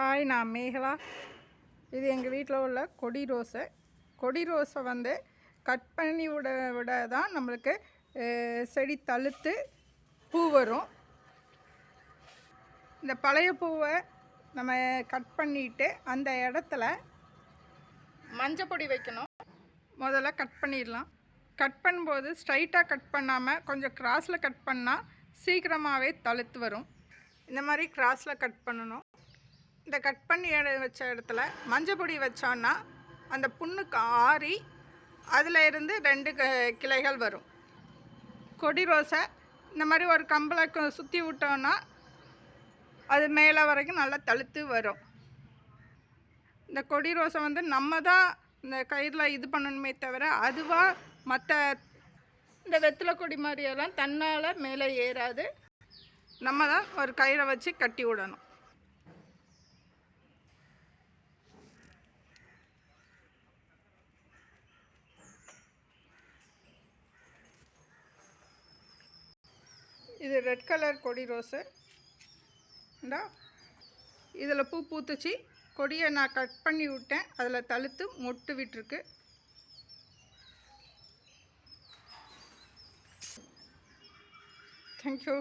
Hi நான் மேகலா. இது எங்கள் வீட்டில் உள்ள கொடி ரோஸை கொடி ரோஸை வந்து கட் பண்ணி விட விட தான் நம்மளுக்கு செடி தழுத்து பூ வரும். இந்த பழைய பூவை நம்ம கட் பண்ணிட்டு அந்த இடத்துல மஞ்சள் பொடி வைக்கணும். முதல்ல கட் பண்ணிடலாம். கட் பண்ணும்போது ஸ்ட்ரைட்டாக கட் பண்ணாமல் கொஞ்சம் கிராஸில் கட் பண்ணால் சீக்கிரமாகவே தழுத்து வரும். இந்த மாதிரி கிராஸில் கட் பண்ணணும். இந்த கட் பண்ணி எடு வச்ச இடத்துல மஞ்சள் பொடி வச்சோன்னா அந்த புண்ணுக்கு ஆறி அதில் இருந்து ரெண்டு க- கிளைகள் வரும். கொடி ரோஸை இந்த மாதிரி ஒரு கம்பளை சுற்றி விட்டோன்னா அது மேலே வரைக்கும் நல்லா தழுத்து வரும். இந்த கொடி ரோஸை வந்து நம்ம தான் இந்த கயிறில் இது பண்ணணுமே தவிர அதுவாக மற்ற இந்த வெத்தலை கொடி மாதிரியெல்லாம் தன்னால் மேலே ஏறாது. நம்ம தான் ஒரு கயிறை வச்சு கட்டி விடணும். இது ரெட் கலர் கொடி ரோஸு. இந்தா இதில் பூ பூத்துச்சு. கொடியை நான் கட் பண்ணி விட்டேன். அதில் தழுத்து மொட்டு விட்டுருக்கு. தேங்க்யூ